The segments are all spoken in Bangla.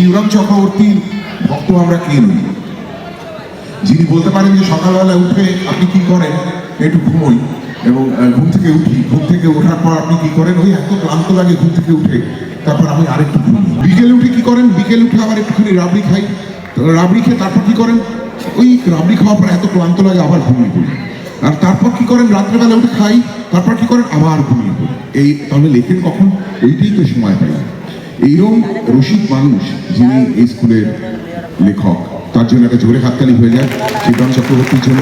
শিবরাম চক্রবর্তীর ভক্ত আমরা কে নই? যিনি বলতে পারেন যে সকালবেলা উঠে আপনি কি করেন? একটু ঘুমোই এবং ঘুম থেকে উঠি। ঘুম থেকে ওঠার পর আপনি কি করেন? ওই এত ক্লান্ত লাগে ঘুম থেকে উঠে। তারপর আমি আরেকটু ঘুমি বিকেলে উঠে কি করেন? বিকেলে উঠে আবার একটুখানি রাবড়ি খাই। রাবড়ি খেয়ে তারপর কি করেন? ওই রাবড়ি খাওয়ার পর এত ক্লান্ত লাগে আবার ঘুমিয়ে পড়ি। আর তারপর কি করেন? রাত্রেবেলা উঠে খাই। তারপর কি করেন? আবার ঘুমিয়ে পড়ি। এই, তাহলে লেখেন কখন? ওইটাই তো সময় পাই। এইরকম রসিক মানুষ যিনি এই স্কুলের লেখক। তার জন্য একটা জোরে হাততালি হয়ে যায় শিবরাম চক্রবর্তীর জন্য।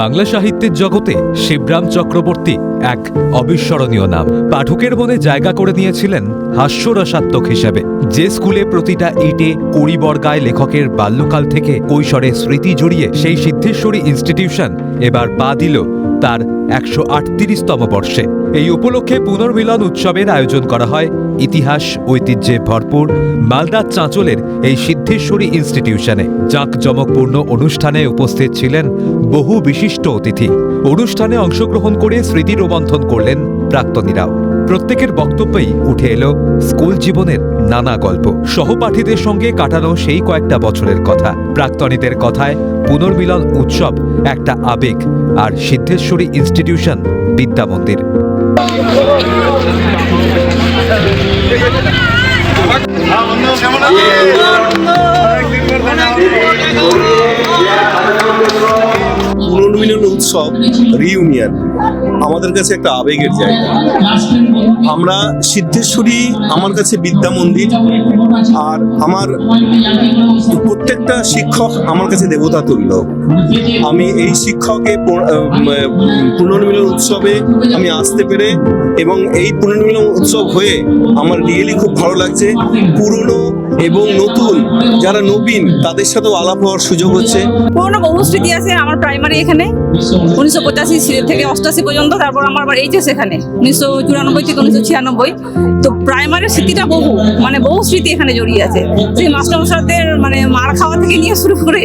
বাংলা সাহিত্যের জগতে শিবরাম চক্রবর্তী এক অবিস্মরণীয় নাম। পাঠকের মনে জায়গা করে নিয়েছিলেন হাস্যরসাত্মক হিসেবে। যে স্কুলে প্রতিটা ইটে কুড়ি বর্গায় লেখকের বাল্যকাল থেকে কৈশোরে স্মৃতি জড়িয়ে সেই সিদ্ধেশ্বরী ইনস্টিটিউশন এবার পা দিল তার একশো আটত্রিশতম বর্ষে। এই উপলক্ষে পুনর্মিলন উৎসবের আয়োজন করা হয় ইতিহাস, ঐতিহ্যে ভরপুর মালদার চাঁচলের এই সিদ্ধেশ্বরী ইনস্টিটিউশনে জাঁকজমকপূর্ণ অনুষ্ঠানে উপস্থিত ছিলেন বহু বিশিষ্ট অতিথি। অনুষ্ঠানে অংশগ্রহণ করে স্মৃতি রোমন্থন করলেন প্রাক্তনীরাও। প্রত্যেকের বক্তব্যেই উঠে এলো স্কুল জীবনের নানা গল্প। সহপাঠীদের সঙ্গে কাটানো সেই কয়েকটা বছরের কথা। প্রাক্তনীদের কথায় পুনর্মিলন উৎসব একটা আবেগ আর সিদ্ধেশ্বরী ইনস্টিটিউশন বিদ্যা মন্দির। পুনর্মিলন উৎসব রিউনিয়ন আমাদের কাছে একটা আবেগের জায়গা। আমরা সিদ্ধেশ্বরী আমার কাছে বিদ্যা মন্দির, আর আমার প্রত্যেকটা শিক্ষক আমার কাছে দেবতা তুল্য আমি এই শিক্ষকে পুনর্মিলন উৎসবে আমি আসতে পেরে এবং এই পুনর্মিলন উৎসব হয়ে আমার রিয়েলি খুব ভালো লাগছে। পুরনো এবং নতুন, যারা নবীন, তাদের সাথেও আলাপ হওয়ার সুযোগ হচ্ছে। পুরোনো বহু স্মৃতি আছে আমার প্রাইমারি এখানে। উনিশশো পঁচাশি থেকে অষ্টাশি পর্যন্ত, তারপর আমার আবার এইচএস এখানে, উনিশশো চুরানব্বই থেকে উনিশশো ছিয়ানব্বই। তো প্রাইমারির স্মৃতিটা বহু মানে বহু স্মৃতি এখানে জড়িয়ে আছে। সেই মাস্টারমশাইদের মানে মার খাওয়া থেকে নিয়ে শুরু করে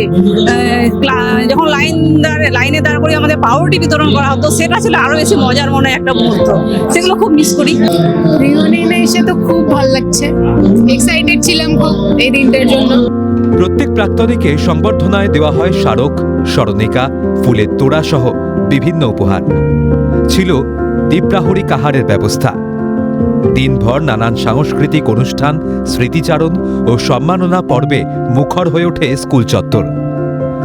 যখন লাইন দাঁড়ে লাইনে দাঁড় করে আমাদের পাউরুটি বিতরণ করা হতো, সেটা ছিল আরও বেশি মজার মনে একটা মুহূর্ত। সেগুলো খুব মিস করি। রিউনিয়নে এসে তো খুব ভালো লাগছে। এক্সাইটেড ছিলাম খুব এই দিনটার জন্য। প্রত্যেক প্রাক্তনীকে সংবর্ধনায় দেওয়া হয় স্মারক, স্মরণিকা, ফুলের তোড়া সহ বিভিন্ন উপহার। ছিল দীপ্রাহরী কাহারের ব্যবস্থা। দিনভর নানান সাংস্কৃতিক অনুষ্ঠান, স্মৃতিচারণ ও সম্মাননা পর্বে মুখর হয়ে ওঠে স্কুল চত্বর।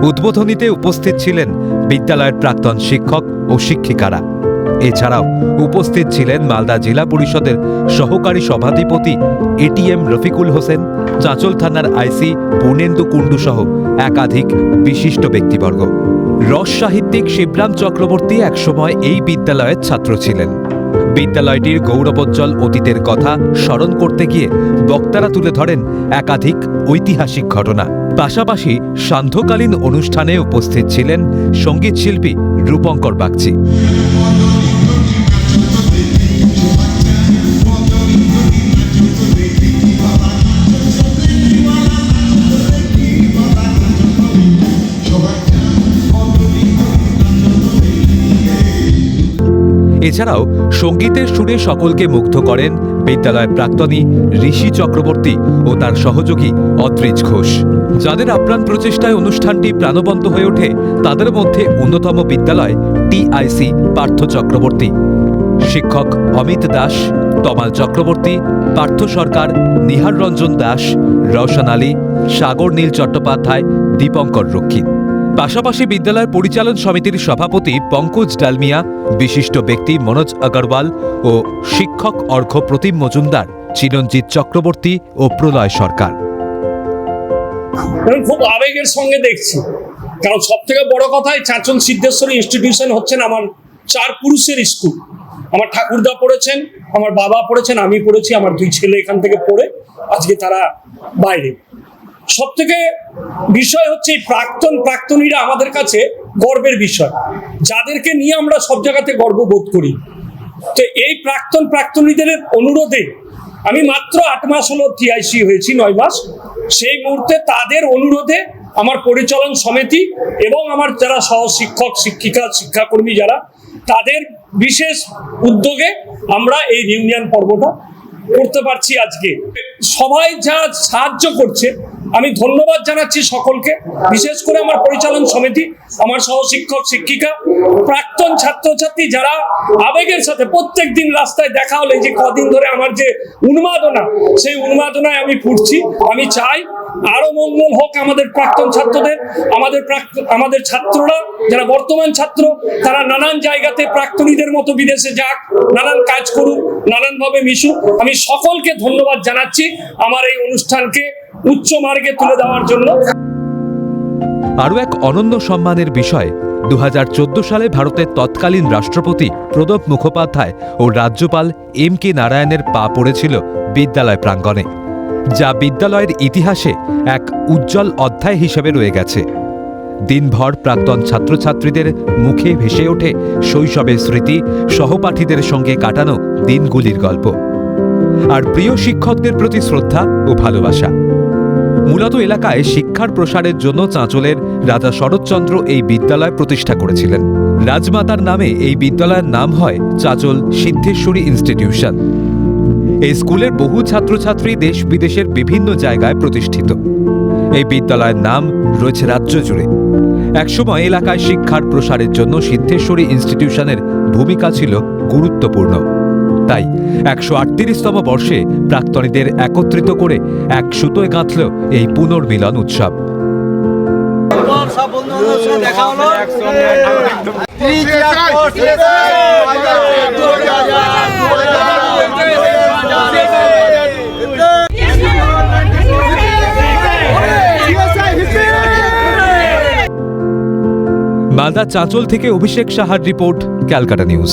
উদ্বোধনীতে উপস্থিত ছিলেন বিদ্যালয়ের প্রাক্তন শিক্ষক ও শিক্ষিকারা। এছাড়াও উপস্থিত ছিলেন মালদা জেলা পরিষদের সহকারী সভাধিপতি এটিএম রফিকুল হোসেন চাঁচল থানার আইসি পূর্ণেন্দু কুণ্ডু সহ একাধিক বিশিষ্ট ব্যক্তিবর্গ। রস সাহিত্যিক শিবরাম চক্রবর্তী একসময় এই বিদ্যালয়ের ছাত্র ছিলেন। বিদ্যালয়টির গৌরবোজ্জ্বল অতীতের কথা স্মরণ করতে গিয়ে বক্তারা তুলে ধরেন একাধিক ঐতিহাসিক ঘটনা। পাশাপাশি সান্ধ্যকালীন অনুষ্ঠানে উপস্থিত ছিলেন সংগীত শিল্পী রূপঙ্কর বাগচি। এছাড়াও সঙ্গীতের সুরে সকলকে মুগ্ধ করেন বিদ্যালয়ের প্রাক্তনী ঋষি চক্রবর্তী ও তার সহযোগী অদ্রিজ ঘোষ। যাদের আপ্রাণ প্রচেষ্টায় অনুষ্ঠানটি প্রাণবন্ত হয়ে ওঠে, তাদের মধ্যে অন্যতম বিদ্যালয় টিআইসি পার্থ চক্রবর্তী। শিক্ষক অমিত দাস, তমাল চক্রবর্তী, পার্থ সরকার নিহার রঞ্জন দাস, রওশন আলী, সাগর নীল চট্টোপাধ্যায়, দীপঙ্কর রক্ষিত। পাশাপাশি বিদ্যালয় পরিচালন সমিতির সভাপতি পঙ্কজ ডালমিয়া, বিশিষ্ট ব্যক্তি মনোজ আগরওয়াল ও শিক্ষক অর্ঘ প্রতিম মজুমদার চিরঞ্জিত চক্রবর্তী ও প্রলয় সরকার। খুব আবেগের সঙ্গে দেখছি। কারণ সব থেকে বড় কথা চারজন সিদ্ধেশ্বরী ইনস্টিটিউশন হচ্ছেন আমার চার পুরুষের স্কুল আমার ঠাকুরদা পড়েছেন, আমার বাবা পড়েছেন, আমি পড়েছি, আমার দুই ছেলে এখান থেকে পড়ে আজকে তারা বাইরে। সব থেকে বিষয় হচ্ছে এই প্রাক্তন প্রাক্তনীরা আমাদের কাছে গর্বের বিষয়। যাদেরকে নিয়ে আমরা সব জায়গাতে গর্ববোধ করি। তো এই প্রাক্তন প্রাক্তনীদের অনুরোধে আমি মাত্র আট মাস হলো টিআইসি হয়েছি, নয় মাস। সেই মুহূর্তে তাদের অনুরোধে আমার পরিচালন সমিতি এবং আমার যারা সহ শিক্ষক শিক্ষিকা শিক্ষাকর্মী যারা, তাদের বিশেষ উদ্যোগে আমরা এই রিউনিয়ন পর্বটা করতে পারছি আজকে। সবাই যা সাহায্য করছে আমি ধন্যবাদ জানাচ্ছি সকলকে, বিশেষ করে আমার পরিচালন সমিতি, আমার সহ শিক্ষক শিক্ষিকা প্রাক্তন ছাত্রছাত্রী যারা আবেগের সাথে প্রত্যেক দিন রাস্তায় দেখা হলে যে কদিন ধরে আমার যে উন্মাদনা, সেই উন্মাদনায় আমি ফুটছি। আমি চাই আরও মঙ্গল হোক আমাদের প্রাক্তন ছাত্রদের, আমাদের আমাদের ছাত্ররা, যারা বর্তমান ছাত্র, তারা নানান জায়গাতে প্রাক্তনীদের মতো বিদেশে যাক, নানান কাজ করুক, নানানভাবে মিশুক। আমি সকলকে ধন্যবাদ জানাচ্ছি আমার এই অনুষ্ঠানকে উচ্চ মার্গে তুলে দেওয়ার জন্য। আরও এক অনন্য সম্মানের বিষয় দু হাজার চোদ্দ সালে ভারতের তৎকালীন রাষ্ট্রপতি প্রণব মুখোপাধ্যায় ও রাজ্যপাল এম কে নারায়ণের পা পড়েছিল বিদ্যালয় প্রাঙ্গণে, যা বিদ্যালয়ের ইতিহাসে এক উজ্জ্বল অধ্যায় হিসেবে রয়ে গেছে। দিনভর প্রাক্তন ছাত্রছাত্রীদের মুখে ভেসে ওঠে শৈশবের স্মৃতি, সহপাঠীদের সঙ্গে কাটানো দিনগুলির গল্প। আর প্রিয় শিক্ষকদের প্রতি শ্রদ্ধা ও ভালোবাসা। মূলত এলাকায় শিক্ষার প্রসারের জন্য চাঁচলের রাজা শরৎচন্দ্র এই বিদ্যালয় প্রতিষ্ঠা করেছিলেন। রাজমাতার নামে এই বিদ্যালয়ের নাম হয় চাঁচল সিদ্ধেশ্বরী ইনস্টিটিউশন। এই স্কুলের বহু ছাত্রছাত্রী দেশ বিদেশের বিভিন্ন জায়গায় প্রতিষ্ঠিত। এই বিদ্যালয়ের নাম রয়েছে রাজ্য জুড়ে। একসময় এলাকায় শিক্ষার প্রসারের জন্য সিদ্ধেশ্বরী ইনস্টিটিউশনের ভূমিকা ছিল গুরুত্বপূর্ণ। তাই একশো আটত্রিশতম বর্ষে প্রাক্তনীদের একত্রিত করে এক সুতোয় গাঁথল এই পুনর্মিলন উৎসব। মালদা চাঁচল থেকে অভিষেক সাহার রিপোর্ট, ক্যালকাটা নিউজ।